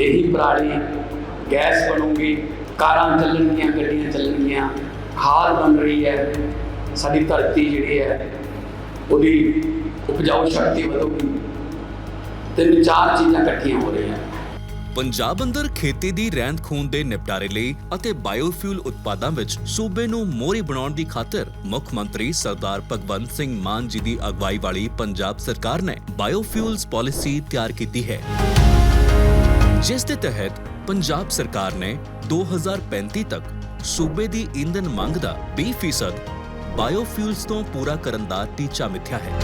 ਇਹੀ ਪਰਾਲੀ ਗੈਸ ਬਣੂਗੀ, ਕਾਰਾਂ ਚੱਲਣਗੀਆਂ, ਗੱਡੀਆਂ ਚੱਲਣਗੀਆਂ ਖਾਦ ਬਣ ਰਹੀ ਹੈ, ਸਾਡੀ ਧਰਤੀ ਜਿਹੜੀ ਹੈ, ਉਹਦੀ ਉਪਜਾਊ ਸ਼ਕਤੀ ਵਧੂਗੀ। ਤਿੰਨ ਚਾਰ ਚੀਜ਼ਾਂ ਇਕੱਠੀਆਂ ਹੋ ਰਹੀਆਂ। ਪੰਜਾਬ ਅੰਦਰ ਖੇਤੀ ਦੀ ਰਹਿੰਦ ਖੂਨ ਦੇ ਨਿਪਟਾਰੇ ਲਈ ਅਤੇ ਬਾਇਓਫਿਊਲ ਉਤਪਾਦਾਂ ਵਿੱਚ ਸੂਬੇ ਨੂੰ ਮੋਹਰੀ ਬਣਾਉਣ ਦੀ ਖਾਤਰ ਮੁੱਖ ਮੰਤਰੀ ਸਰਦਾਰ ਭਗਵੰਤ ਸਿੰਘ ਮਾਨ ਜੀ ਦੀ ਅਗਵਾਈ ਵਾਲੀ ਪੰਜਾਬ ਸਰਕਾਰ ਨੇ ਬਾਇਓਫਿਊਲਸ ਪਾਲਿਸੀ ਤਿਆਰ ਕੀਤੀ ਹੈ। ਜਿਸ ਦੇ ਤਹਿਤ ਪੰਜਾਬ ਸਰਕਾਰ ਨੇ 2035 ਤੱਕ ਸੂਬੇ ਦੀ ਇੰਧਨ ਮੰਗ ਦਾ 20% ਬਾਇਓਫਿਊਲਸ ਤੋਂ ਪੂਰਾ ਕਰਨ ਦਾ ਟੀਚਾ ਮਿੱਥਿਆ ਹੈ।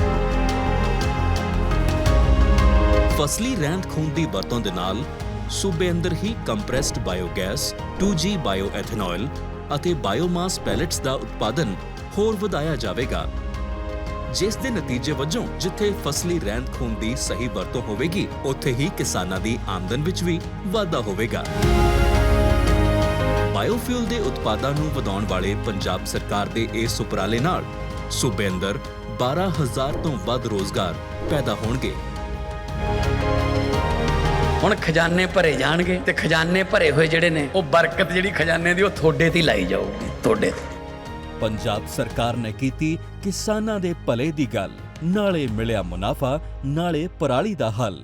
ਫਸਲੀ ਰਹਿੰਦ ਖੂੰਦ ਦੀ ਵਰਤੋਂ ਦੇ ਨਾਲ ਸੂਬੇ ਅੰਦਰ ਹੀ ਕੰਪਰੈਸਡ ਬਾਇਓਗੈਸ 2G ਬਾਇਓਐਥਨੋਲ ਅਤੇ ਬਾਇਓਮਾਸ ਪੈਲੇਟਸ ਦਾ ਉਤਪਾਦਨ ਹੋਰ ਵਧਾਇਆ ਜਾਵੇਗਾ। ਜਿਸ ਦੇ ਨਤੀਜੇ ਵਜੋਂ, ਜਿੱਥੇ ਫਸਲੀ ਰਹਿੰਦ ਖੂਨ ਦੀ ਸਹੀ ਵਰਤੋਂ ਹੋਵੇਗੀ, ਉੱਥੇ ਹੀ ਕਿਸਾਨਾਂ ਦੀ ਆਮਦਨ ਵਿੱਚ ਵੀ ਵਾਧਾ ਹੋਵੇਗਾ। ਬਾਇਓਫਿਊਲ ਦੇ ਉਤਪਾਦਾਂ ਨੂੰ ਵਧਾਉਣ ਵਾਲੇ ਪੰਜਾਬ ਸਰਕਾਰ ਦੇ ਇਸ ਉਪਰਾਲੇ ਨਾਲ ਸੂਬੇ ਅੰਦਰ 12000 ਤੋਂ ਵੱਧ ਰੋਜ਼ਗਾਰ ਪੈਦਾ ਹੋਣਗੇ। ਹੁਣ ਖਜ਼ਾਨੇ ਭਰੇ ਜਾਣਗੇ ਤੇ ਖਜ਼ਾਨੇ ਭਰੇ ਹੋਏ ਜਿਹੜੇ ਨੇ, ਉਹ ਬਰਕਤ ਜਿਹੜੀ ਖਜ਼ਾਨੇ ਦੀ, ਉਹ ਤੁਹਾਡੇ ਤੇ ਲਾਈ ਜਾਊਗੀ, ਤੁਹਾਡੇ ਤੇ। ਪੰਜਾਬ ਸਰਕਾਰ ਨੇ ਕੀਤੀ ਕਿਸਾਨਾਂ ਦੇ ਭਲੇ ਦੀ ਗੱਲ। ਨਾਲੇ ਮਿਲਿਆ ਮੁਨਾਫਾ, ਨਾਲੇ ਪਰਾਲੀ ਦਾ ਹੱਲ।